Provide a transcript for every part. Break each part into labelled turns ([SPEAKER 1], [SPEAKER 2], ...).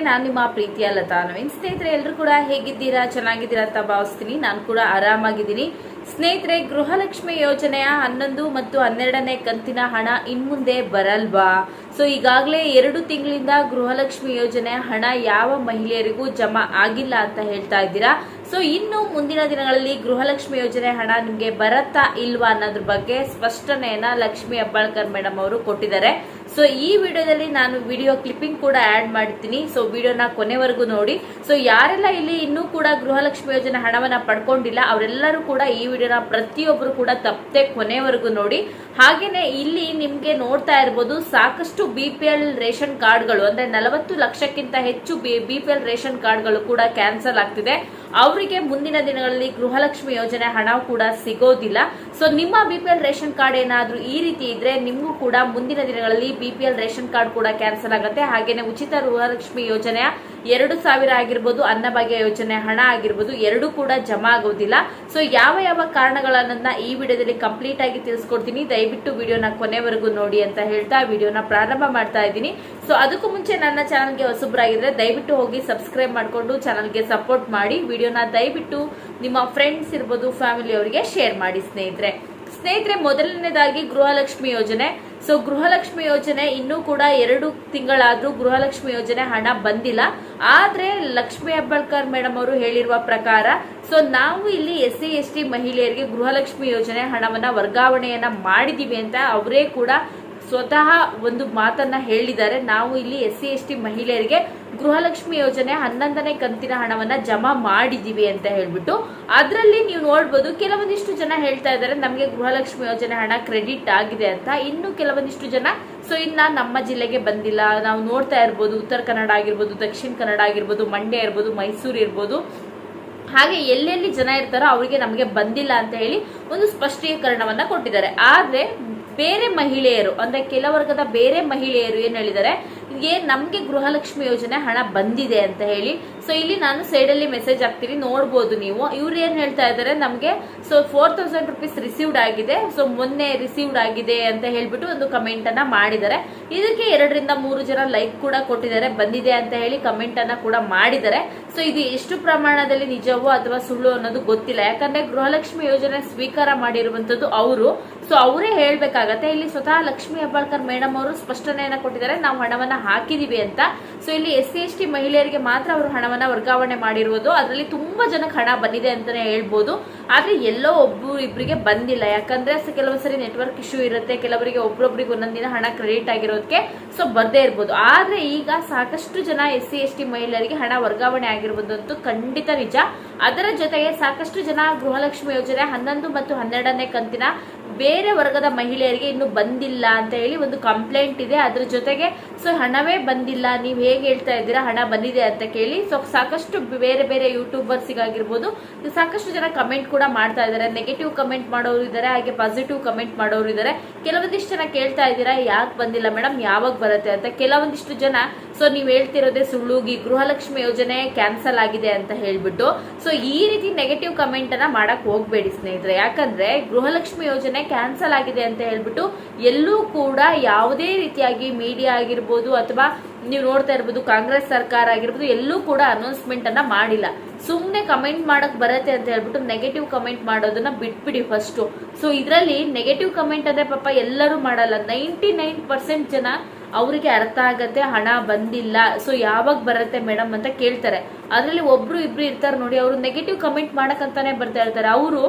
[SPEAKER 1] ನಾನು ನಿಮ್ಮ ಪ್ರೀತಿಯ ಲತಾ ನವೀನ್. ಸ್ನೇಹಿತರೆ ಎಲ್ಲರೂ ಕೂಡ ಹೇಗಿದ್ದೀರಾ? ಚೆನ್ನಾಗಿದ್ದೀರಾ ಅಂತ ಭಾವಿಸ್ತೀನಿ. ನಾನು ಕೂಡ ಆರಾಮಾಗಿದ್ದೀನಿ. ಸ್ನೇಹಿತರೆ, ಗೃಹಲಕ್ಷ್ಮಿ ಯೋಜನೆಯ ಹನ್ನೊಂದು ಮತ್ತು ಹನ್ನೆರಡನೇ ಕಂತಿನ ಹಣ ಇನ್ಮುಂದೆ ಬರಲ್ವಾ? ಸೊ ಈಗಾಗಲೇ ಎರಡು ತಿಂಗಳಿಂದ ಗೃಹಲಕ್ಷ್ಮಿ ಯೋಜನೆಯ ಹಣ ಯಾವ ಮಹಿಳೆಯರಿಗೂ ಜಮಾ ಆಗಿಲ್ಲ ಅಂತ ಹೇಳ್ತಾ ಇದ್ದೀರಾ? ಸೊ ಇನ್ನು ಮುಂದಿನ ದಿನಗಳಲ್ಲಿ ಗೃಹಲಕ್ಷ್ಮಿ ಯೋಜನೆ ಹಣ ನಿಮಗೆ ಬರತ್ತಾ ಇಲ್ವಾ ಅನ್ನೋದ್ರ ಬಗ್ಗೆ ಸ್ಪಷ್ಟನೆಯನ್ನ ಲಕ್ಷ್ಮಿ ಅಬ್ಬಾಳ್ಕರ್ ಮೇಡಮ್ ಅವರು ಕೊಟ್ಟಿದ್ದಾರೆ. ಸೊ ಈ ವಿಡಿಯೋದಲ್ಲಿ ನಾನು ವಿಡಿಯೋ ಕ್ಲಿಪ್ಪಿಂಗ್ ಕೂಡ ಆಡ್ ಮಾಡ್ತೀನಿ. ಸೊ ವಿಡಿಯೋನ ಕೊನೆವರೆಗೂ ನೋಡಿ. ಸೊ ಯಾರೆಲ್ಲ ಇಲ್ಲಿ ಇನ್ನೂ ಕೂಡ ಗೃಹಲಕ್ಷ್ಮಿ ಯೋಜನೆ ಹಣವನ್ನು ಪಡ್ಕೊಂಡಿಲ್ಲ, ಅವರೆಲ್ಲರೂ ಕೂಡ ಈ ವಿಡಿಯೋನ ಪ್ರತಿಯೊಬ್ಬರು ಕೂಡ ತಪ್ಪದೆ ಕೊನೆವರೆಗೂ ನೋಡಿ. ಹಾಗೆಯೇ ಇಲ್ಲಿ ನಿಮಗೆ ನೋಡ್ತಾ ಇರ್ಬೋದು, ಸಾಕಷ್ಟು ಬಿ ಪಿ ಎಲ್ ರೇಷನ್ ಕಾರ್ಡ್ಗಳು, ಅಂದ್ರೆ ನಲವತ್ತು ಲಕ್ಷಕ್ಕಿಂತ ಹೆಚ್ಚು ಬಿ ಪಿ ಎಲ್ ರೇಷನ್ ಕಾರ್ಡ್ಗಳು ಕೂಡ ಕ್ಯಾನ್ಸಲ್ ಆಗ್ತಿದೆ. ಅವರಿಗೆ ಮುಂದಿನ ದಿನಗಳಲ್ಲಿ ಗೃಹಲಕ್ಷ್ಮಿ ಯೋಜನೆ ಹಣ ಕೂಡ ಸಿಗೋದಿಲ್ಲ. ಸೊ ನಿಮ್ಮ B P L ration card ಏನಾದರೂ ಈ ರೀತಿ ಇದ್ರೆ, ನಿಮಗೂ ಕೂಡ ಮುಂದಿನ ದಿನಗಳಲ್ಲಿ B P L ration card ಕೂಡ ಕ್ಯಾನ್ಸಲ್ ಆಗುತ್ತೆ. ಹಾಗೇನೆ ಉಚಿತ ಗೃಹಲಕ್ಷ್ಮಿ ಯೋಜನೆಯ ಎರಡು ಸಾವಿರ ಆಗಿರ್ಬೋದು, ಅನ್ನಭಾಗ್ಯ ಯೋಜನೆ ಹಣ ಆಗಿರ್ಬೋದು, ಎರಡು ಕೂಡ ಜಮಾ ಆಗೋದಿಲ್ಲ. ಸೊ ಯಾವ ಯಾವ ಕಾರಣಗಳನ್ನ ಈ ವಿಡಿಯೋದಲ್ಲಿ ಕಂಪ್ಲೀಟ್ ಆಗಿ ತಿಳಿಸ್ಕೊಡ್ತೀನಿ, ದಯವಿಟ್ಟು ವಿಡಿಯೋನ ಕೊನೆವರೆಗೂ ನೋಡಿ ಅಂತ ಹೇಳ್ತಾ ವಿಡಿಯೋನ ಪ್ರಾರಂಭ ಮಾಡ್ತಾ ಇದ್ದೀನಿ. ಸೊ ಅದಕ್ಕೂ ಮುಂಚೆ ನನ್ನ ಚಾನಲ್ಗೆ ಹೊಸಬ್ರಾಗಿದ್ರೆ ದಯವಿಟ್ಟು ಹೋಗಿ ಸಬ್ಸ್ಕ್ರೈಬ್ ಮಾಡಿಕೊಂಡು ಚಾನಲ್ಗೆ ಸಪೋರ್ಟ್ ಮಾಡಿ, ವಿಡಿಯೋನ ದಯವಿಟ್ಟು ನಿಮ್ಮ ಫ್ರೆಂಡ್ಸ್ ಇರ್ಬೋದು ಫ್ಯಾಮಿಲಿ ಅವರಿಗೆ ಶೇರ್ ಮಾಡಿ ಸ್ನೇಹಿತರೆ. ಸ್ನೇಹಿತರೆ, ಮೊದಲನೇದಾಗಿ ಗೃಹಲಕ್ಷ್ಮಿ ಯೋಜನೆ. ಸೊ ಗೃಹಲಕ್ಷ್ಮಿ ಯೋಜನೆ ಇನ್ನೂ ಕೂಡ ಎರಡು ತಿಂಗಳಾದ್ರೂ ಗೃಹಲಕ್ಷ್ಮಿ ಯೋಜನೆ ಹಣ ಬಂದಿಲ್ಲ. ಆದ್ರೆ ಲಕ್ಷ್ಮಿ ಹೆಬ್ಬಾಳ್ಕರ್ ಮೇಡಮ್ ಅವರು ಹೇಳಿರುವ ಪ್ರಕಾರ ಸೊ ನಾವು ಇಲ್ಲಿ ಎಸ್ ಸಿ ಎಸ್ ಟಿ ಮಹಿಳೆಯರಿಗೆ ಗೃಹಲಕ್ಷ್ಮಿ ಯೋಜನೆ ಹಣವನ್ನ ವರ್ಗಾವಣೆಯನ್ನ ಮಾಡಿದೀವಿ ಅಂತ ಅವರೇ ಕೂಡ ಸ್ವತಃ ಒಂದು ಮಾತನ್ನ ಹೇಳಿದ್ದಾರೆ. ನಾವು ಇಲ್ಲಿ ಎಸ್ ಸಿ ಎಸ್ ಟಿ ಮಹಿಳೆಯರಿಗೆ ಗೃಹಲಕ್ಷ್ಮಿ ಯೋಜನೆ ಹನ್ನೊಂದನೇ ಕಂತಿನ ಹಣವನ್ನ ಜಮಾ ಮಾಡಿದೀವಿ ಅಂತ ಹೇಳ್ಬಿಟ್ಟು, ಅದರಲ್ಲಿ ನೀವು ನೋಡ್ಬೋದು ಕೆಲವೊಂದಿಷ್ಟು ಜನ ಹೇಳ್ತಾ ಇದ್ದಾರೆ, ನಮಗೆ ಗೃಹಲಕ್ಷ್ಮಿ ಯೋಜನೆ ಹಣ ಕ್ರೆಡಿಟ್ ಆಗಿದೆ ಅಂತ. ಇನ್ನು ಕೆಲವೊಂದಿಷ್ಟು ಜನ, ಸೊ, ಇನ್ನ ನಮ್ಮ ಜಿಲ್ಲೆಗೆ ಬಂದಿಲ್ಲ. ನಾವು ನೋಡ್ತಾ ಇರ್ಬೋದು, ಉತ್ತರ ಕನ್ನಡ ಆಗಿರ್ಬೋದು, ದಕ್ಷಿಣ ಕನ್ನಡ ಆಗಿರ್ಬೋದು, ಮಂಡ್ಯ ಇರ್ಬೋದು, ಮೈಸೂರು ಇರ್ಬೋದು. ಹಾಗೆ ಎಲ್ಲೆಲ್ಲಿ ಜನ ಇರ್ತಾರೋ ಅವರಿಗೆ ನಮಗೆ ಬಂದಿಲ್ಲ ಅಂತ ಹೇಳಿ ಒಂದು ಸ್ಪಷ್ಟೀಕರಣವನ್ನ ಕೊಟ್ಟಿದ್ದಾರೆ. ಆದ್ರೆ ಬೇರೆ ಮಹಿಳೆಯರು ಅಂದ್ರೆ ಕೆಲ ವರ್ಗದ ಬೇರೆ ಮಹಿಳೆಯರು ಏನ್ ಹೇಳಿದ್ದಾರೆ? ಏನ್ ನಮ್ಗೆ ಗೃಹಲಕ್ಷ್ಮಿ ಯೋಜನೆ ಹಣ ಬಂದಿದೆ ಅಂತ ಹೇಳಿ. ಸೊ ಇಲ್ಲಿ ನಾನು ಸೈಡ್ ಅಲ್ಲಿ ಮೆಸೇಜ್ ಹಾಕ್ತೀನಿ. ನೋಡ್ಬೋದು ನೀವು. ಇವ್ರು ಏನ್ ಹೇಳ್ತಾ ಇದ್ದಾರೆ ನಮ್ಗೆ so four thousand rupees received ಆಗಿದೆ. ಸೊ ಮೊನ್ನೆ ರಿಸೀವ್ಡ್ ಆಗಿದೆ ಅಂತ ಹೇಳ್ಬಿಟ್ಟು ಒಂದು ಕಮೆಂಟ್ ಅನ್ನ ಮಾಡಿದ್ದಾರೆ. ಇದಕ್ಕೆ ಎರಡರಿಂದ ಮೂರು ಜನ ಲೈಕ್ ಕೂಡ ಕೊಟ್ಟಿದ್ದಾರೆ, ಬಂದಿದೆ ಅಂತ ಹೇಳಿ ಕಮೆಂಟ್ ಅನ್ನ ಕೂಡ ಮಾಡಿದ್ದಾರೆ. ಸೊ ಇದು ಎಷ್ಟು ಪ್ರಮಾಣದಲ್ಲಿ ನಿಜವೋ ಅಥವಾ ಸುಳ್ಳು ಅನ್ನೋದು ಗೊತ್ತಿಲ್ಲ. ಯಾಕಂದ್ರೆ ಗೃಹಲಕ್ಷ್ಮಿ ಯೋಜನೆ ಸ್ವೀಕಾರ ಮಾಡಿರುವಂತದ್ದು ಅವರು. ಸೊ ಅವರೇ ಹೇಳ್ಬೇಕಾಗತ್ತೆ. ಇಲ್ಲಿ ಸ್ವತಃ ಲಕ್ಷ್ಮಿ ಹೆಬ್ಬಾಳ್ಕರ್ ಮೇಡಮ್ ಅವರು ಸ್ಪಷ್ಟನೆಯನ್ನ ಕೊಟ್ಟಿದ್ದಾರೆ. ನಾವು ಹಣವನ್ನ ಹಾಕಿದೀವಿ ಅಂತ. ಸೊ ಇಲ್ಲಿ ಎಸ್ ಸಿ ಎಸ್ ಟಿ ಮಹಿಳೆಯರಿಗೆ ಮಾತ್ರ ಅವರು ಹಣವನ್ನ ವರ್ಗಾವಣೆ ಮಾಡಿರುವುದು ಅದರಲ್ಲಿ ತುಂಬಾ ಜನಕ್ಕೆ ಹಣ ಬಂದಿದೆ ಅಂತಾನೆ ಹೇಳ್ಬೋದು. ಆದ್ರೆ ಎಲ್ಲೋ ಒಬ್ರು ಇಬ್ಬರಿಗೆ ಬಂದಿಲ್ಲ. ಯಾಕಂದ್ರೆ ಕೆಲವೊಂದ್ ಸರಿ ನೆಟ್ವರ್ಕ್ ಇಶ್ಯೂ ಇರುತ್ತೆ. ಕೆಲವರಿಗೆ ಒಬ್ರೊಬ್ರಿಗೆ ಒಂದೊಂದಿನ ಹಣ ಕ್ರೆಡಿಟ್ ಆಗಿರೋದಕ್ಕೆ ಸೊ ಬರ್ದೇ ಇರ್ಬೋದು. ಆದ್ರೆ ಈಗ ಸಾಕಷ್ಟು ಜನ ಎಸ್ ಸಿ ಎಸ್ ಟಿ ಮಹಿಳೆಯರಿಗೆ ಹಣ ವರ್ಗಾವಣೆ ಆಗಿರುವುದಂತೂ ಖಂಡಿತ ನಿಜ. ಅದರ ಜೊತೆಗೆ ಸಾಕಷ್ಟು ಜನ ಗೃಹಲಕ್ಷ್ಮಿ ಯೋಜನೆ ಹನ್ನೊಂದು ಮತ್ತು ಹನ್ನೆರಡನೇ ಕಂತಿನ ಬೇರೆ ವರ್ಗದ ಮಹಿಳೆಯರಿಗೆ ಇನ್ನು ಬಂದಿಲ್ಲ ಅಂತ ಹೇಳಿ ಒಂದು ಕಂಪ್ಲೇಂಟ್ ಇದೆ. ಅದ್ರ ಜೊತೆಗೆ ಸೊ ಹಣವೇ ಬಂದಿಲ್ಲ. ನೀವು ಹೇಗೆ ಹೇಳ್ತಾ ಇದ್ದೀರಾ? ಹಣ ಬಂದಿದೆ ಅಂತ ಕೇಳಿ. ಸೊ ಸಾಕಷ್ಟು ಬೇರೆ ಬೇರೆ ಯೂಟ್ಯೂಬರ್ಸಿಗಾಗಿರ್ಬೋದು ಸಾಕಷ್ಟು ಜನ ಕಮೆಂಟ್ ಕೂಡ ಮಾಡ್ತಾ ಇದ್ದಾರೆ. ನೆಗೆಟಿವ್ ಕಮೆಂಟ್ ಮಾಡೋರು ಇದ್ದಾರೆ, ಹಾಗೆ ಪಾಸಿಟಿವ್ ಕಮೆಂಟ್ ಮಾಡೋರು ಇದ್ದಾರೆ. ಕೆಲವೊಂದಿಷ್ಟು ಜನ ಕೇಳ್ತಾ ಇದ್ದೀರಾ, ಯಾಕೆ ಬಂದಿಲ್ಲ ಮೇಡಮ್? ಯಾವಾಗ ಬರುತ್ತೆ? ಅಂತ. ಕೆಲವೊಂದಿಷ್ಟು ಜನ ಸೊ ನೀವು ಹೇಳ್ತಿರೋದೇ ಸುಳ್ಳು. ಈ ಗೃಹಲಕ್ಷ್ಮಿ ಯೋಜನೆ ಕ್ಯಾನ್ಸಲ್ ಆಗಿದೆ ಅಂತ ಹೇಳ್ಬಿಟ್ಟು. ಸೊ ಈ ರೀತಿ ನೆಗೆಟಿವ್ ಕಮೆಂಟ್ ಅನ್ನ ಮಾಡಕ್ ಹೋಗ್ಬೇಡಿ ಸ್ನೇಹಿತರೆ. ಯಾಕಂದ್ರೆ, ಗೃಹಲಕ್ಷ್ಮಿ ಯೋಜನೆ ಕ್ಯಾನ್ಸಲ್ ಆಗಿದೆ ಅಂತ ಹೇಳ್ಬಿಟ್ಟು ಎಲ್ಲೂ ಕೂಡ ಯಾವುದೇ ರೀತಿಯಾಗಿ ಮೀಡಿಯಾ ಆಗಿರ್ಬೋದು ಅಥವಾ ನೀವು ನೋಡ್ತಾ ಇರ್ಬೋದು, ಕಾಂಗ್ರೆಸ್ ಸರ್ಕಾರ ಆಗಿರ್ಬೋದು, ಎಲ್ಲೂ ಕೂಡ ಅನೌನ್ಸ್ಮೆಂಟ್ ಅನ್ನ ಮಾಡಿಲ್ಲ. ಸುಮ್ಮನೆ ಕಮೆಂಟ್ ಮಾಡಕ್ ಬರತ್ತೆ ಅಂತ ಹೇಳ್ಬಿಟ್ಟು ನೆಗೆಟಿವ್ ಕಮೆಂಟ್ ಮಾಡೋದನ್ನ ಬಿಟ್ಬಿಡಿ ಫಸ್ಟ್ ಸೊ ಇದರಲ್ಲಿ ನೆಗೆಟಿವ್ ಕಮೆಂಟ್ ಅಂದ್ರೆ ಪಾಪ ಎಲ್ಲರೂ ಮಾಡಲ್ಲ. ನೈಂಟಿ ನೈನ್ ಪರ್ಸೆಂಟ್ ಜನ ಅವರಿಗೆ ಅರ್ಥ ಆಗತ್ತೆ, ಹಣ ಬಂದಿಲ್ಲ. ಸೊ ಯಾವಾಗ ಬರುತ್ತೆ ಮೇಡಮ್ ಅಂತ ಕೇಳ್ತಾರೆ. ಅದರಲ್ಲಿ ಒಬ್ರು ಇಬ್ರು ಇರ್ತಾರೆ ನೋಡಿ, ಅವರು ನೆಗೆಟಿವ್ ಕಮೆಂಟ್ ಮಾಡಕ್ಕಂತಾನೆ ಬರ್ತಾ ಇರ್ತಾರೆ. ಅವರು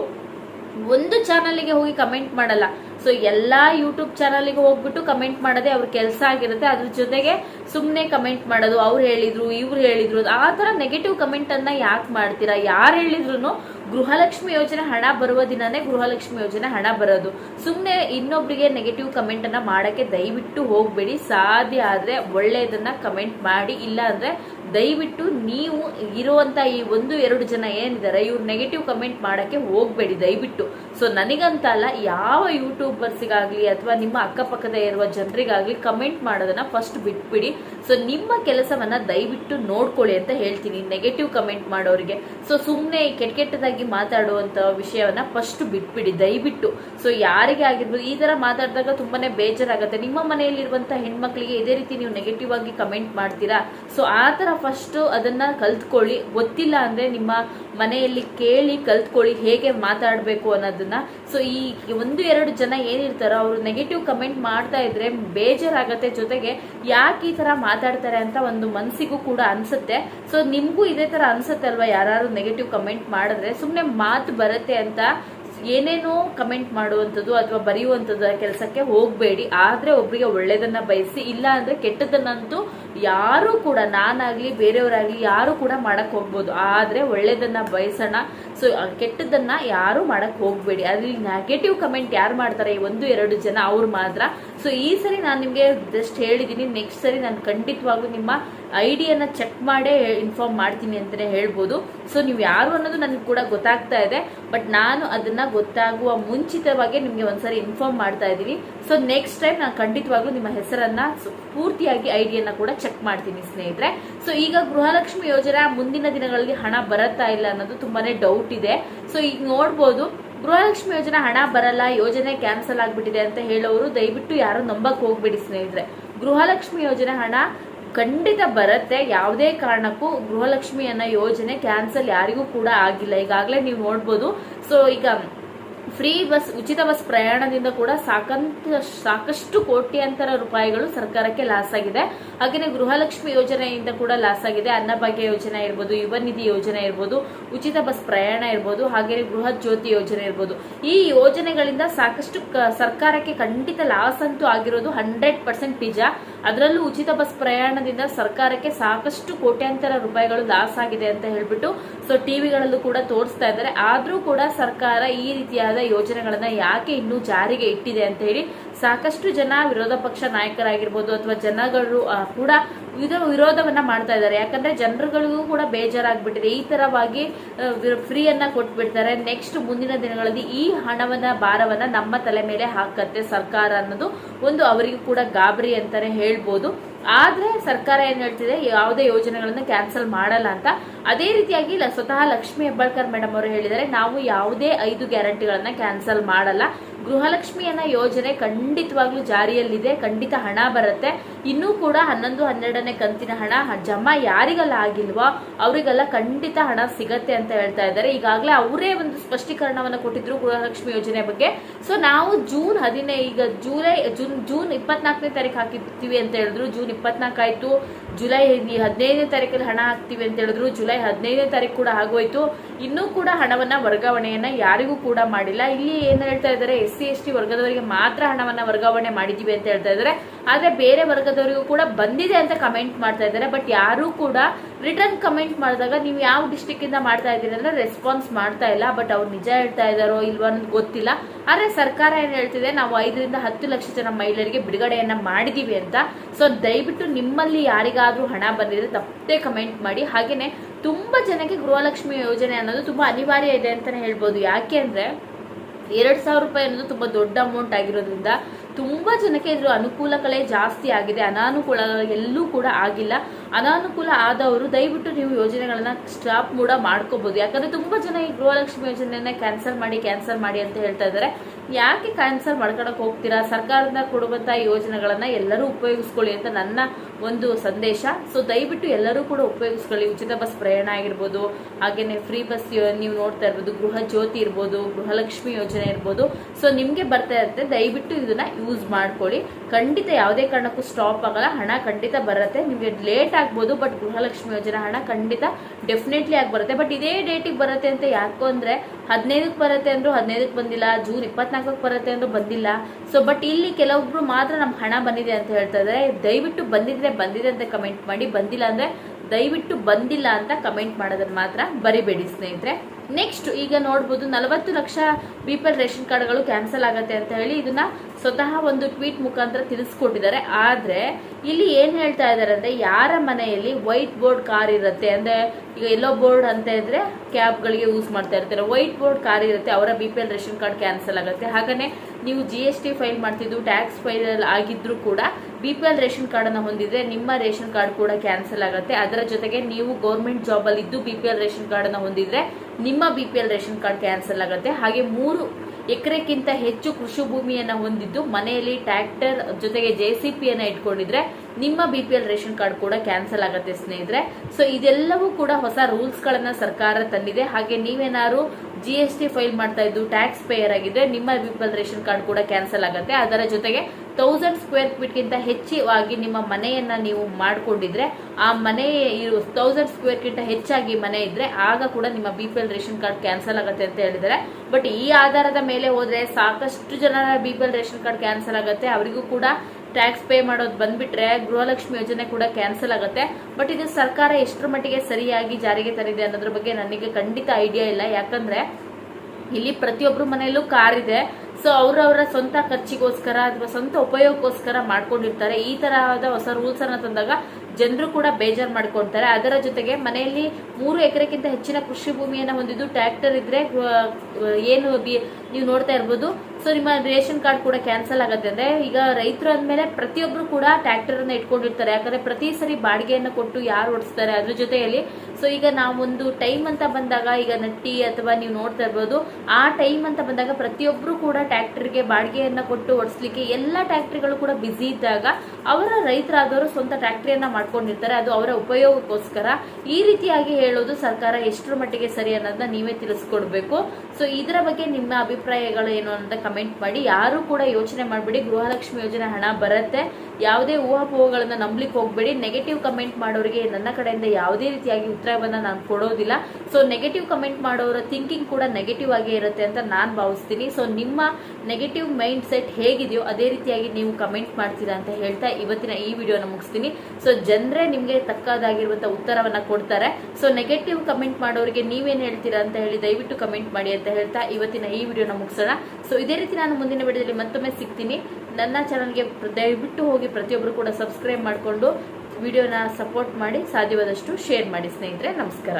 [SPEAKER 1] ಒಂದು ಚಾನಲ್ಗೆ ಹೋಗಿ ಕಮೆಂಟ್ ಮಾಡಲ್ಲ. ಸೊ ಎಲ್ಲಾ ಯೂಟ್ಯೂಬ್ ಚಾನಲ್ಗೆ ಹೋಗ್ಬಿಟ್ಟು ಕಮೆಂಟ್ ಮಾಡೋದೇ ಅವ್ರ ಕೆಲಸ ಆಗಿರುತ್ತೆ. ಅದ್ರ ಜೊತೆಗೆ ಸುಮ್ಮನೆ ಕಮೆಂಟ್ ಮಾಡೋದು, ಅವ್ರು ಹೇಳಿದ್ರು, ಇವ್ರು ಹೇಳಿದ್ರು, ಆ ತರ ನೆಗೆಟಿವ್ ಕಮೆಂಟ್ ಅನ್ನ ಯಾಕೆ ಮಾಡ್ತೀರಾ? ಯಾರು ಹೇಳಿದ್ರು ಗೃಹಲಕ್ಷ್ಮಿ ಯೋಜನೆ ಹಣ ಬರುವ ದಿನನೇ ಗೃಹಲಕ್ಷ್ಮಿ ಯೋಜನೆ ಹಣ ಬರೋದು. ಸುಮ್ಮನೆ ಇನ್ನೊಬ್ಬರಿಗೆ ನೆಗೆಟಿವ್ ಕಮೆಂಟ್ ಅನ್ನ ಮಾಡೋಕ್ಕೆ ದಯವಿಟ್ಟು ಹೋಗಬೇಡಿ. ಸಾಧ್ಯ ಆದರೆ ಒಳ್ಳೆಯದನ್ನ ಕಮೆಂಟ್ ಮಾಡಿ. ಇಲ್ಲ ಅಂದರೆ ದಯವಿಟ್ಟು ನೀವು ಇರುವಂಥ ಈ ಒಂದು ಎರಡು ಜನ ಏನಿದ್ದಾರೆ, ಇವ್ರು ನೆಗೆಟಿವ್ ಕಮೆಂಟ್ ಮಾಡೋಕ್ಕೆ ಹೋಗಬೇಡಿ ದಯವಿಟ್ಟು. ಸೊ ನನಗಂತ ಅಲ್ಲ, ಯಾವ ಯೂಟ್ಯೂಬರ್ಸಿಗಾಗಲಿ ಅಥವಾ ನಿಮ್ಮ ಅಕ್ಕಪಕ್ಕದ ಇರುವ ಜನರಿಗಾಗಲಿ ಕಮೆಂಟ್ ಮಾಡೋದನ್ನು ಫಸ್ಟ್ ಬಿಟ್ಬಿಡಿ. ಸೊ ನಿಮ್ಮ ಕೆಲಸವನ್ನ ದಯವಿಟ್ಟು ನೋಡ್ಕೊಳ್ಳಿ ಅಂತ ಹೇಳ್ತೀನಿ. ನೆಗೆಟಿವ್ ಕಮೆಂಟ್ ಮಾಡೋರಿಗೆ. ಸೊ ಸುಮ್ಮನೆ ಕೆಟ್ಟ ಕೆಟ್ಟದಾಗಿ ಮಾತಾಡುವಂತ ವಿಷಯವನ್ನ ಫಸ್ಟ್ ಬಿಟ್ಬಿಡಿ, ದಯವಿಟ್ಟು. ಸೊ ಯಾರಿಗೆ ಆಗಿರ್ಬೋದು, ಈ ತರ ಮಾತಾಡಿದಾಗ ತುಂಬಾನೇ ಬೇಜಾರಾಗುತ್ತೆ. ನಿಮ್ಮ ಮನೆಯಲ್ಲಿರುವಂತ ಹೆಣ್ಮಕ್ಳಿಗೆ ಇದೇ ರೀತಿ ನೀವು ನೆಗೆಟಿವ್ ಆಗಿ ಕಮೆಂಟ್ ಮಾಡ್ತೀರಾ? ಸೊ ಆ ತರ ಫಸ್ಟ್ ಅದನ್ನ ಕಲ್ತ್ಕೊಳ್ಳಿ. ಗೊತ್ತಿಲ್ಲ ಅಂದ್ರೆ ನಿಮ್ಮ ಮನೆಯಲ್ಲಿ ಕೇಳಿ ಕಲ್ತ್ಕೊಳ್ಳಿ, ಹೇಗೆ ಮಾತಾಡಬೇಕು ಅನ್ನೋದನ್ನ. ಸೊ ಈ ಒಂದು ಎರಡು ಜನ ಏನಿರ್ತಾರೋ, ಅವರು ನೆಗೆಟಿವ್ ಕಮೆಂಟ್ ಮಾಡ್ತಾ ಇದ್ರೆ ಬೇಜಾರಾಗತ್ತೆ. ಜೊತೆಗೆ ಯಾಕೆ ಈ ತರ ಮಾತಾಡ್ತಾರೆ ಅಂತ ಒಂದು ಮನಸ್ಸಿಗೂ ಕೂಡ ಅನ್ಸುತ್ತೆ. ಸೊ ನಿಮಗೂ ಇದೇ ತರ ಅನ್ಸುತ್ತೆ ಅಲ್ವಾ? ಯಾರು ನೆಗೆಟಿವ್ ಕಮೆಂಟ್ ಮಾಡಿದ್ರೆ ಸುಮ್ಮನೆ ಮಾತು ಬರುತ್ತೆ ಅಂತ ಏನೇನೋ ಕಮೆಂಟ್ ಮಾಡುವಂಥದ್ದು ಅಥವಾ ಬರೆಯುವಂಥದ್ದು ಕೆಲಸಕ್ಕೆ ಹೋಗಬೇಡಿ. ಆದ್ರೆ ಒಬ್ಬರಿಗೆ ಒಳ್ಳೆಯದನ್ನು ಬಯಸಿ, ಇಲ್ಲ ಅಂದ್ರೆ ಕೆಟ್ಟದನ್ನಂತೂ ಯಾರು ಕೂಡ ನಾನಾಗ್ಲಿ, ಬೇರೆಯವರಾಗ್ಲಿ ಯಾರು ಕೂಡ ಮಾಡಕ್ ಹೋಗ್ಬೋದು. ಆದ್ರೆ ಒಳ್ಳೇದನ್ನ ಬಯಸೋಣ. ಸೊ ಕೆಟ್ಟದನ್ನ ಯಾರು ಮಾಡಕ್ ಹೋಗ್ಬೇಡಿ. ಅದ್ರಲ್ಲಿ ನೆಗೆಟಿವ್ ಕಮೆಂಟ್ ಯಾರು ಮಾಡ್ತಾರೆ? ಒಂದು, ಎರಡು ಜನ, ಅವ್ರು ಮಾತ್ರ. ಸೊ ಈ ಸರಿ ನಾನು ನಿಮಗೆ ಜಸ್ಟ್ ಹೇಳಿದ್ದೀನಿ ನೆಕ್ಸ್ಟ್ ಸರಿ ನಾನು ಖಂಡಿತವಾಗ್ಲೂ ನಿಮ್ಮ ಐಡಿಯನ್ನ ಚೆಕ್ ಮಾಡೇ ಇನ್ಫಾರ್ಮ್ ಮಾಡ್ತೀನಿ ಅಂತಲೇ ಹೇಳ್ಬೋದು. ಸೊ ನೀವು ಯಾರು ಅನ್ನೋದು ನನಗೆ ಕೂಡ ಗೊತ್ತಾಗ್ತಾ ಇದೆ. ಬಟ್ ನಾನು ಅದನ್ನ ಗೊತ್ತಾಗುವ ಮುಂಚಿತವಾಗಿ ನಿಮಗೆ ಒಂದ್ಸರಿ ಇನ್ಫಾರ್ಮ್ ಮಾಡ್ತಾ ಇದ್ದೀನಿ ಸೊ ನೆಕ್ಸ್ಟ್ ಟೈಮ್ ನಾನು ಖಂಡಿತವಾಗ್ಲೂ ನಿಮ್ಮ ಹೆಸರನ್ನ ಪೂರ್ತಿಯಾಗಿ ಐಡಿಯನ್ನ ಕೂಡ ಚೆಕ್ ಮಾಡ್ತೀನಿ ಸ್ನೇಹಿತರೆ. ಸೊ ಈಗ ಗೃಹಲಕ್ಷ್ಮಿ ಯೋಜನೆ ಮುಂದಿನ ದಿನಗಳಲ್ಲಿ ಹಣ ಬರುತ್ತಾ ಇಲ್ಲ ಅನ್ನೋದು ತುಂಬಾನೇ ಡೌಟ್ ಇದೆ. ಸೊ ಈಗ ನೋಡ್ಬೋದು, ಗೃಹಲಕ್ಷ್ಮಿ ಯೋಜನೆ ಹಣ ಬರಲ್ಲ, ಯೋಜನೆ ಕ್ಯಾನ್ಸಲ್ ಆಗಿಬಿಟ್ಟಿದೆ ಅಂತ ಹೇಳೋರು ದಯವಿಟ್ಟು ಯಾರು ನಂಬಕ್ ಹೋಗ್ಬೇಡಿ ಸ್ನೇಹಿತರೆ. ಗೃಹಲಕ್ಷ್ಮಿ ಯೋಜನೆ ಹಣ ಖಂಡಿತ ಬರುತ್ತೆ, ಯಾವುದೇ ಕಾರಣಕ್ಕೂ ಗೃಹಲಕ್ಷ್ಮಿ ಅನ್ನೋ ಯೋಜನೆ ಕ್ಯಾನ್ಸಲ್ ಯಾರಿಗೂ ಕೂಡ ಆಗಿಲ್ಲ. ಈಗಾಗಲೇ ನೀವು ನೋಡ್ಬೋದು. ಸೊ ಈಗ ಫ್ರೀ ಬಸ್, ಉಚಿತ ಬಸ್ ಪ್ರಯಾಣದಿಂದ ಕೂಡ ಸಾಕಂತ, ಸಾಕಷ್ಟು ಕೋಟ್ಯಾಂತರ ರೂಪಾಯಿಗಳು ಸರ್ಕಾರಕ್ಕೆ ಲಾಸ್ ಆಗಿದೆ. ಹಾಗೆಯೇ ಗೃಹಲಕ್ಷ್ಮಿ ಯೋಜನೆಯಿಂದ ಕೂಡ ಲಾಸ್ ಆಗಿದೆ. ಅನ್ನಭಾಗ್ಯ ಯೋಜನೆ ಇರ್ಬೋದು, ಯುವ ನಿಧಿ ಯೋಜನೆ ಇರ್ಬೋದು, ಉಚಿತ ಬಸ್ ಪ್ರಯಾಣ ಇರ್ಬೋದು, ಹಾಗೆಯೇ ಬೃಹತ್ ಜ್ಯೋತಿ ಯೋಜನೆ ಇರ್ಬೋದು. ಈ ಯೋಜನೆಗಳಿಂದ ಸಾಕಷ್ಟು ಸರ್ಕಾರಕ್ಕೆ ಖಂಡಿತ ಲಾಸ್ ಅಂತೂ ಆಗಿರೋದು ಹಂಡ್ರೆಡ್ ಪರ್ಸೆಂಟ್ ನಿಜ. ಅದರಲ್ಲೂ ಉಚಿತ ಬಸ್ ಪ್ರಯಾಣದಿಂದ ಸರ್ಕಾರಕ್ಕೆ ಸಾಕಷ್ಟು ಕೋಟ್ಯಾಂತರ ರೂಪಾಯಿಗಳು ಲಾಸ್ ಆಗಿದೆ ಅಂತ ಹೇಳ್ಬಿಟ್ಟು ಸೊ ಟಿವಿಗಳಲ್ಲೂ ಕೂಡ ತೋರಿಸ್ತಾ ಇದ್ದಾರೆ. ಆದ್ರೂ ಕೂಡ ಸರ್ಕಾರ ಈ ರೀತಿಯಾದ ಯೋಜನೆಗಳನ್ನ ಯಾಕೆ ಇನ್ನೂ ಜಾರಿಗೆ ಇಟ್ಟಿದೆ ಅಂತ ಹೇಳಿ ಸಾಕಷ್ಟು ಜನ ವಿರೋಧ ಪಕ್ಷ ನಾಯಕರಾಗಿರ್ಬೋದು ಅಥವಾ ಜನಗಳು ಕೂಡ ವಿಧ ವಿರೋಧವನ್ನ ಮಾಡ್ತಾ ಇದ್ದಾರೆ. ಯಾಕಂದ್ರೆ ಜನರುಗಳಿಗೂ ಕೂಡ ಬೇಜಾರಾಗ್ಬಿಟ್ಟಿದೆ. ಈ ತರವಾಗಿ ಫ್ರೀ ಅನ್ನ ಕೊಟ್ಬಿಡ್ತಾರೆ. ನೆಕ್ಸ್ಟ್ ಮುಂದಿನ ದಿನಗಳಲ್ಲಿ ಈ ಹಣವನ್ನ, ಭಾರವನ್ನ ನಮ್ಮ ತಲೆ ಮೇಲೆ ಹಾಕತ್ತೆ ಸರ್ಕಾರ ಅನ್ನೋದು ಒಂದು ಅವರಿಗೂ ಕೂಡ ಗಾಬರಿ ಅಂತಾನೆ ಹೇಳ್ಬೋದು. ಆದ್ರೆ ಸರ್ಕಾರ ಏನ್ ಹೇಳ್ತಿದೆ, ಯಾವುದೇ ಯೋಜನೆಗಳನ್ನ ಕ್ಯಾನ್ಸಲ್ ಮಾಡಲ್ಲ ಅಂತ. ಅದೇ ರೀತಿಯಾಗಿ ಸ್ವತಃ ಲಕ್ಷ್ಮಿ ಹೆಬ್ಬಾಳ್ಕರ್ ಮೇಡಮ್ ಅವರು ಹೇಳಿದರೆ ನಾವು ಯಾವುದೇ ಐದು ಗ್ಯಾರಂಟಿಗಳನ್ನ ಕ್ಯಾನ್ಸಲ್ ಮಾಡಲ್ಲ. ಗೃಹಲಕ್ಷ್ಮಿಯನ್ನ ಯೋಜನೆ ಖಂಡಿತವಾಗ್ಲೂ ಜಾರಿಯಲ್ಲಿದೆ, ಖಂಡಿತ ಹಣ ಬರುತ್ತೆ. ಇನ್ನೂ ಕೂಡ ಹನ್ನೊಂದು, ಹನ್ನೆರಡನೇ ಕಂತಿನ ಹಣ ಜಮಾ ಯಾರಿಗೆಲ್ಲ ಆಗಿಲ್ವೋ ಅವರಿಗೆಲ್ಲ ಖಂಡಿತ ಹಣ ಸಿಗತ್ತೆ ಅಂತ ಹೇಳ್ತಾ ಇದ್ದಾರೆ. ಈಗಾಗಲೇ ಅವರೇ ಒಂದು ಸ್ಪಷ್ಟೀಕರಣವನ್ನು ಕೊಟ್ಟಿದ್ರು ಗೃಹಲಕ್ಷ್ಮಿ ಯೋಜನೆ ಬಗ್ಗೆ. ಸೊ ನಾವು ಜೂನ್ ಹದಿನೈದು, ಈಗ ಜುಲೈ, ಜೂನ್ ಜೂನ್ ಇಪ್ಪತ್ನಾಲ್ಕನೇ ತಾರೀಕು ಹಾಕಿರ್ತೀವಿ ಅಂತ ಹೇಳಿದ್ರು, ಜೂನ್ ಇಪ್ಪತ್ನಾಲ್ಕು ಆಯ್ತು ಜುಲೈ ಹದಿನೈದನೇ ತಾರೀಕಲ್ಲಿ ಹಣ ಹಾಕ್ತೀವಿ ಅಂತ ಹೇಳಿದ್ರು. ಜುಲೈ ಹದಿನೈದನೇ ತಾರೀಕು ಕೂಡ ಆಗೋಯ್ತು. ಇನ್ನೂ ಕೂಡ ಹಣವನ್ನ ವರ್ಗಾವಣೆಯನ್ನ ಯಾರಿಗೂ ಕೂಡ ಮಾಡಿಲ್ಲ. ಇಲ್ಲಿ ಏನು ಹೇಳ್ತಾ ಇದ್ದಾರೆ, ಎಸ್ ಸಿ, ಎಸ್ ಟಿ ವರ್ಗದವರಿಗೆ ಮಾತ್ರ ಹಣವನ್ನ ವರ್ಗಾವಣೆ ಮಾಡಿದೀವಿ ಅಂತ ಹೇಳ್ತಾ ಇದ್ದಾರೆ. ಆದರೆ ಬೇರೆ ವರ್ಗದವರಿಗೂ ಕೂಡ ಬಂದಿದೆ ಅಂತ ಕಮೆಂಟ್ ಮಾಡ್ತಾ ಇದ್ದಾರೆ. ಬಟ್ ಯಾರೂ ಕೂಡ ರಿಟರ್ನ್ ಕಮೆಂಟ್ ಮಾಡಿದಾಗ ನೀವು ಯಾವ ಡಿಸ್ಟಿಕ್ ಇಂದ ಮಾಡ್ತಾ ಇದ್ದೀರಿ ಅಂದರೆ ರೆಸ್ಪಾನ್ಸ್ ಮಾಡ್ತಾ ಇಲ್ಲ ಬಟ್ ಅವ್ರು ನಿಜ ಹೇಳ್ತಾ ಇದ್ದಾರೋ ಇಲ್ವೋ ಅನ್ನೋದು ಗೊತ್ತಿಲ್ಲ. ಆದ್ರೆ ಸರ್ಕಾರ ಏನು ಹೇಳ್ತಿದೆ, ನಾವು ಐದರಿಂದ ಹತ್ತು ಲಕ್ಷ ಜನ ಮಹಿಳೆಯರಿಗೆ ಬಿಡುಗಡೆಯನ್ನು ಮಾಡಿದೀವಿ ಅಂತ. ಸೊ ದಯವಿಟ್ಟು ನಿಮ್ಮಲ್ಲಿ ಯಾರಿಗಾದರೂ ಹಣ ಬಂದಿದ್ರೆ ತಪ್ಪೇ ಕಮೆಂಟ್ ಮಾಡಿ. ಹಾಗೆಯೇ ತುಂಬಾ ಜನಕ್ಕೆ ಗೃಹಲಕ್ಷ್ಮಿ ಯೋಜನೆ ಅನ್ನೋದು ತುಂಬಾ ಅನಿವಾರ್ಯ ಇದೆ ಅಂತಲೇ ಹೇಳ್ಬೋದು. ಯಾಕೆ ಅಂದರೆ, ಎರಡು ಸಾವಿರ ರೂಪಾಯಿ ಅನ್ನೋದು ತುಂಬಾ ದೊಡ್ಡ ಅಮೌಂಟ್ ಆಗಿರೋದ್ರಿಂದ ತುಂಬಾ ಜನಕ್ಕೆ ಇದ್ರ ಅನುಕೂಲಗಳೇ ಜಾಸ್ತಿ ಆಗಿದೆ. ಅನಾನುಕೂಲ ಎಲ್ಲೂ ಕೂಡ ಆಗಿಲ್ಲ. ಅನಾನುಕೂಲ ಆದವರು ದಯವಿಟ್ಟು ನೀವು ಯೋಜನೆಗಳನ್ನ ಸ್ಟಾಪ್ ಕೂಡ ಮಾಡ್ಕೋಬಹುದು ಯಾಕಂದ್ರೆ ತುಂಬಾ ಜನ ಈ ಗೃಹಲಕ್ಷ್ಮಿ ಯೋಜನೆಯನ್ನ ಕ್ಯಾನ್ಸಲ್ ಮಾಡಿ ಕ್ಯಾನ್ಸಲ್ ಮಾಡಿ ಅಂತ ಹೇಳ್ತಾ ಇದ್ದಾರೆ. ಯಾಕೆ ಕ್ಯಾನ್ಸರ್ ಮಾಡ್ಕೊಳಕ್ ಹೋಗ್ತೀರಾ? ಸರ್ಕಾರದಿಂದ ಕೊಡುವಂತಹ ಯೋಜನೆಗಳನ್ನ ಎಲ್ಲರೂ ಉಪಯೋಗಿಸ್ಕೊಳ್ಳಿ ಅಂತ ನನ್ನ ಒಂದು ಸಂದೇಶ. ಸೊ ದಯವಿಟ್ಟು ಎಲ್ಲರೂ ಕೂಡ ಉಪಯೋಗಿಸ್ಕೊಳ್ಳಿ. ಉಚಿತ ಬಸ್ ಪ್ರಯಾಣ ಆಗಿರ್ಬೋದು, ಹಾಗೇನೆ ಫ್ರೀ ಬಸ್ ನೀವು ನೋಡ್ತಾ ಇರ್ಬೋದು, ಗೃಹ ಜ್ಯೋತಿ ಇರ್ಬೋದು, ಗೃಹಲಕ್ಷ್ಮಿ ಯೋಜನೆ ಇರ್ಬೋದು. ಸೊ ನಿಮ್ಗೆ ಬರ್ತಾ ಇರುತ್ತೆ. ದಯವಿಟ್ಟು ಇದನ್ನ ಯೂಸ್ ಮಾಡ್ಕೊಳ್ಳಿ. ಖಂಡಿತ ಯಾವುದೇ ಕಾರಣಕ್ಕೂ ಸ್ಟಾಪ್ ಆಗಲ್ಲ. ಹಣ ಖಂಡಿತ ಬರುತ್ತೆ. ನಿಮಗೆ ಲೇಟ್ ಆಗ್ಬೋದು ಬಟ್ ಗೃಹಲಕ್ಷ್ಮಿ ಯೋಜನೆ ಹಣ ಖಂಡಿತ ಡೆಫಿನೆಟ್ಲಿ ಆಗಿ ಬರುತ್ತೆ. ಬಟ್ ಇದೇ ಡೇಟಿಗೆ ಬರುತ್ತೆ ಅಂತ ಯಾಕೋ ಅಂದ್ರೆ ಹದಿನೈದಕ್ಕೆ ಬರುತ್ತೆ ಅಂದ್ರು ಹದಿನೈದಕ್ಕೆ ಬಂದಿಲ್ಲ, ಜೂನ್ ಇಪ್ಪತ್ನಾಲ್ಕಕ್ಕೆ ಬರುತ್ತೆ ಅಂದ್ರೂ ಬಂದಿಲ್ಲ. ಸೊ ಬಟ್ ಇಲ್ಲಿ ಕೆಲವೊಬ್ರು ಮಾತ್ರ ನಮ್ಮ ಹಣ ಬಂದಿದೆ ಅಂತ ಹೇಳ್ತಾ ಇದ್ದಾರೆ ದಯವಿಟ್ಟು ಬಂದಿದ್ರೆ ಬಂದಿದೆ ಅಂತ ಕಮೆಂಟ್ ಮಾಡಿ, ಬಂದಿಲ್ಲ ಅಂದ್ರೆ ದಯವಿಟ್ಟು ಬಂದಿಲ್ಲ ಅಂತ ಕಮೆಂಟ್ ಮಾಡೋದನ್ನ ಮಾತ್ರ ಬರಿಬೇಡಿ ಸ್ನೇಹಿತರೆ. ನೆಕ್ಸ್ಟ್ ಈಗ ನೋಡ್ಬೋದು ನಲವತ್ತು lakh B P L ration ಕಾರ್ಡ್ಗಳು ಕ್ಯಾನ್ಸಲ್ ಆಗುತ್ತೆ ಅಂತ ಹೇಳಿ ಇದನ್ನ ಸ್ವತಃ ಒಂದು ಟ್ವೀಟ್ ಮುಖಾಂತರ ತಿಳಿಸ್ಕೊಟ್ಟಿದ್ದಾರೆ ಆದ್ರೆ ಇಲ್ಲಿ ಏನ್ ಹೇಳ್ತಾ ಇದ್ದಾರೆ ಅಂದ್ರೆ ಯಾರ ಮನೆಯಲ್ಲಿ ವೈಟ್ ಬೋರ್ಡ್ ಕಾರ್ ಇರುತ್ತೆ? ಅಂದ್ರೆ ಈಗ ಎಲ್ಲೋ ಬೋರ್ಡ್ ಅಂತ ಇದ್ರೆ ಕ್ಯಾಬ್ಗಳಿಗೆ ಯೂಸ್ ಮಾಡ್ತಾ ಇರ್ತಾರೆ. ವೈಟ್ ಬೋರ್ಡ್ ಕಾರ್ ಇರುತ್ತೆ, ಅವರ B P L ration card cancel ಆಗುತ್ತೆ. ಹಾಗೇ ನೀವು ಜಿ ಎಸ್ ಟಿ ಫೈಲ್ ಮಾಡ್ತಿದ್ದು ಟ್ಯಾಕ್ಸ್ ಫೈಲ್ ಆಗಿದ್ರು ಕೂಡ B P L ration card ಅನ್ನು ಹೊಂದಿದ್ರೆ ನಿಮ್ಮ ರೇಷನ್ ಕಾರ್ಡ್ ಕೂಡ ಕ್ಯಾನ್ಸಲ್ ಆಗುತ್ತೆ. ಅದರ ಜೊತೆಗೆ ನೀವು ಗೌರ್ಮೆಂಟ್ ಜಾಬ್ ಅಲ್ಲಿ ಇದ್ದು B P L ration card ಅನ್ನು ಹೊಂದಿದ್ರೆ ನಿಮ್ಮ B P L ration card cancel ಆಗುತ್ತೆ. ಹಾಗೆ ಮೂರು ಎಕರೆಕ್ಕಿಂತ ಹೆಚ್ಚು ಕೃಷಿ ಭೂಮಿಯನ್ನ ಹೊಂದಿದ್ದು ಮನೆಯಲ್ಲಿ ಟ್ರ್ಯಾಕ್ಟರ್ ಜೊತೆಗೆ ಜೆ ಸಿ ಪಿ ಅನ್ನ ಇಟ್ಕೊಂಡಿದ್ರೆ ನಿಮ್ಮ B P L ration card ಕೂಡ ಕ್ಯಾನ್ಸಲ್ ಆಗುತ್ತೆ ಸ್ನೇಹಿತರೆ. ಸೊ ಇದೆಲ್ಲವೂ ಕೂಡ ಹೊಸ ರೂಲ್ಸ್ ಗಳನ್ನ ಸರ್ಕಾರ ತಂದಿದೆ. ಹಾಗೆ ನೀವೇನಾದ್ರು ಜಿ ಎಸ್ ಟಿ ಫೈಲ್ ಮಾಡ್ತಾ ಇದ್ದು ಟ್ಯಾಕ್ಸ್ ಪೇಯರ್ ಆಗಿದ್ರೆ ನಿಮ್ಮ B P L ration card ಕೂಡ ಕ್ಯಾನ್ಸಲ್ ಆಗುತ್ತೆ. ಅದರ ಜೊತೆಗೆ ತೌಸಂಡ್ ಸ್ಕ್ವೇರ್ ಫೀಟ್ ಗಿಂತ ಹೆಚ್ಚಿವಾಗಿ ನಿಮ್ಮ ಮನೆಯನ್ನ ನೀವು ಮಾಡಿಕೊಂಡಿದ್ರೆ, ಆ ಮನೆ ತೌಸಂಡ್ ಸ್ಕ್ವೇರ್ ಗಿಂತ ಹೆಚ್ಚಾಗಿ ಮನೆ ಇದ್ರೆ ಆಗ ಕೂಡ ನಿಮ್ಮ B P L ration card cancel ಆಗುತ್ತೆ ಅಂತ ಹೇಳಿದ್ದಾರೆ. ಬಟ್ ಈ ಆಧಾರದ ಮೇಲೆ ಹೋದ್ರೆ ಸಾಕಷ್ಟು ಜನರ B P L ration card cancel ಆಗುತ್ತೆ. ಅವರಿಗೂ ಕೂಡ ಟ್ಯಾಕ್ಸ್ ಪೇ ಮಾಡೋದು ಬಂದ್ಬಿಟ್ರೆ ಗೃಹಲಕ್ಷ್ಮಿ ಯೋಜನೆ ಕೂಡ ಕ್ಯಾನ್ಸಲ್ ಆಗುತ್ತೆ. ಬಟ್ ಇದು ಸರ್ಕಾರ ಎಷ್ಟರ ಮಟ್ಟಿಗೆ ಸರಿಯಾಗಿ ಜಾರಿಗೆ ತರಿದೆ ಅನ್ನೋದ್ರ ಬಗ್ಗೆ ನನಗೆ ಖಂಡಿತ ಐಡಿಯಾ ಇಲ್ಲ. ಯಾಕಂದ್ರೆ ಇಲ್ಲಿ ಪ್ರತಿಯೊಬ್ಬರ ಮನೆಯಲ್ಲೂ ಕಾರ್ ಇದೆ. ಸೊ ಅವರವರ ಸ್ವಂತ ಖರ್ಚಿಗೋಸ್ಕರ ಅಥವಾ ಸ್ವಂತ ಉಪಯೋಗಕ್ಕೋಸ್ಕರ ಮಾಡ್ಕೊಂಡಿರ್ತಾರೆ. ಈ ತರಹದ ಹೊಸ ರೂಲ್ಸ್ ಅನ್ನ ತಂದಾಗ ಜನರು ಕೂಡ ಬೇಜಾರ್ ಮಾಡ್ಕೊಂತಾರೆ. ಅದರ ಜೊತೆಗೆ ಮನೆಯಲ್ಲಿ ಮೂರು ಎಕರೆಗಿಂತ ಹೆಚ್ಚಿನ ಕೃಷಿ ಭೂಮಿಯನ್ನ ಹೊಂದಿದ್ದು ಟ್ರ್ಯಾಕ್ಟರ್ ಇದ್ರೆ ಏನು ನೀವು ನೋಡ್ತಾ ಇರ್ಬೋದು. ಸೊ ನಿಮ್ಮ ರೇಷನ್ ಕಾರ್ಡ್ ಕೂಡ ಕ್ಯಾನ್ಸಲ್ ಆಗುತ್ತೆ ಅಂದ್ರೆ ಈಗ ರೈತರು ಅಂದ್ಮೇಲೆ ಪ್ರತಿಯೊಬ್ರು ಕೂಡ ಟ್ರ್ಯಾಕ್ಟರ್ ಅನ್ನ ಇಟ್ಕೊಂಡಿರ್ತಾರೆ. ಯಾಕಂದ್ರೆ ಪ್ರತಿ ಸರಿ ಬಾಡಿಗೆಯನ್ನು ಕೊಟ್ಟು ಯಾರು ಓಡಿಸ್ತಾರೆ ಅದ್ರ ಜೊತೆಯಲ್ಲಿ. ಸೊ ಈಗ ನಾವೊಂದು ಟೈಮ್ ಅಂತ ಬಂದಾಗ ಈಗ ನಟ್ಟಿ ಅಥವಾ ನೀವು ನೋಡ್ತಾ ಇರ್ಬೋದು, ಆ ಟೈಮ್ ಅಂತ ಬಂದಾಗ ಪ್ರತಿಯೊಬ್ರು ಕೂಡ ಟ್ರ್ಯಾಕ್ಟರ್ಗೆ ಬಾಡಿಗೆಯನ್ನ ಕೊಟ್ಟು ಓಡಿಸ್ಲಿಕ್ಕೆ ಎಲ್ಲ ಟ್ರ್ಯಾಕ್ಟರ್ಗಳು ಕೂಡ ಬಿಸಿ ಇದ್ದಾಗ ಅವರ ರೈತರಾದವರು ಸ್ವಂತ ಟ್ರ್ಯಾಕ್ಟರಿಯನ್ನ ಮಾಡ್ಕೊಂಡಿರ್ತಾರೆ. ಅದು ಅವರ ಉಪಯೋಗಕ್ಕೋಸ್ಕರ. ಈ ರೀತಿಯಾಗಿ ಹೇಳೋದು ಸರ್ಕಾರ ಎಷ್ಟರ ಮಟ್ಟಿಗೆ ಸರಿ ಅನ್ನೋದನ್ನ ನೀವೇ ತಿಳಿಸ್ಕೊಡ್ಬೇಕು. ಸೊ ಇದರ ಬಗ್ಗೆ ನಿಮ್ಮ ಅಭಿಪ್ರಾಯಗಳು ಏನು ಅಂತ ಕಮೆಂಟ್ ಮಾಡಿ. ಯಾರು ಕೂಡ ಯೋಚನೆ ಮಾಡಿಬಿಡಿ. ಗೃಹಲಕ್ಷ್ಮಿ ಯೋಜನೆ ಹಣ ಬರುತ್ತೆ. ಯಾವುದೇ ಊಹಾಪೋಹಗಳನ್ನು ನಂಬಲಿಕ್ಕೆ ಹೋಗಬೇಡಿ. ನೆಗೆಟಿವ್ ಕಮೆಂಟ್ ಮಾಡೋರಿಗೆ ನನ್ನ ಕಡೆಯಿಂದ ಯಾವುದೇ ರೀತಿಯಾಗಿ ಉತ್ತರವನ್ನು ನಾನು ಕೊಡೋದಿಲ್ಲ. ಸೊ ನೆಗೆಟಿವ್ ಕಮೆಂಟ್ ಮಾಡೋರ ಥಿಂಕಿಂಗ್ ಕೂಡ ನೆಗೆಟಿವ್ ಆಗೇ ಇರುತ್ತೆ ಅಂತ ನಾನು ಭಾವಿಸ್ತೀನಿ. ಸೊ ನಿಮ್ಮ ನೆಗೆಟಿವ್ ಮೈಂಡ್ ಸೆಟ್ ಹೇಗಿದೆಯೋ ಅದೇ ರೀತಿಯಾಗಿ ನೀವು ಕಮೆಂಟ್ ಮಾಡ್ತೀರಾ ಅಂತ ಹೇಳ್ತಾ ಇವತ್ತಿನ ಈ ವಿಡಿಯೋನ ಮುಗಿಸ್ತೀನಿ. ಸೊ ಜನರೇ ನಿಮಗೆ ತಕ್ಕದಾಗಿರುವಂಥ ಉತ್ತರವನ್ನು ಕೊಡ್ತಾರೆ. ಸೊ ನೆಗೆಟಿವ್ ಕಮೆಂಟ್ ಮಾಡೋರಿಗೆ ನೀವೇನು ಹೇಳ್ತೀರಾ ಅಂತ ಹೇಳಿ ದಯವಿಟ್ಟು ಕಮೆಂಟ್ ಮಾಡಿ ಅಂತ ಹೇಳ್ತಾ ಇವತ್ತಿನ ಈ ವಿಡಿಯೋನ ಮುಗಿಸೋಣ. ಸೊ ಇದೇ ರೀತಿ ನಾನು ಮುಂದಿನ ವಿಡಿಯೋದಲ್ಲಿ ಮತ್ತೊಮ್ಮೆ ಸಿಗ್ತೀನಿ. ನನ್ನ ಚಾನಲ್ಗೆ ದಯವಿಟ್ಟು ಹೋಗಿ ಪ್ರತಿಯೊಬ್ಬರು ಕೂಡ ಸಬ್ಸ್ಕ್ರೈಬ್ ಮಾಡಿಕೊಂಡು ವಿಡಿಯೋನ ಸಪೋರ್ಟ್ ಮಾಡಿ, ಸಾಧ್ಯವಾದಷ್ಟು ಶೇರ್ ಮಾಡಿ ಸ್ನೇಹಿತರೆ, ನಮಸ್ಕಾರ.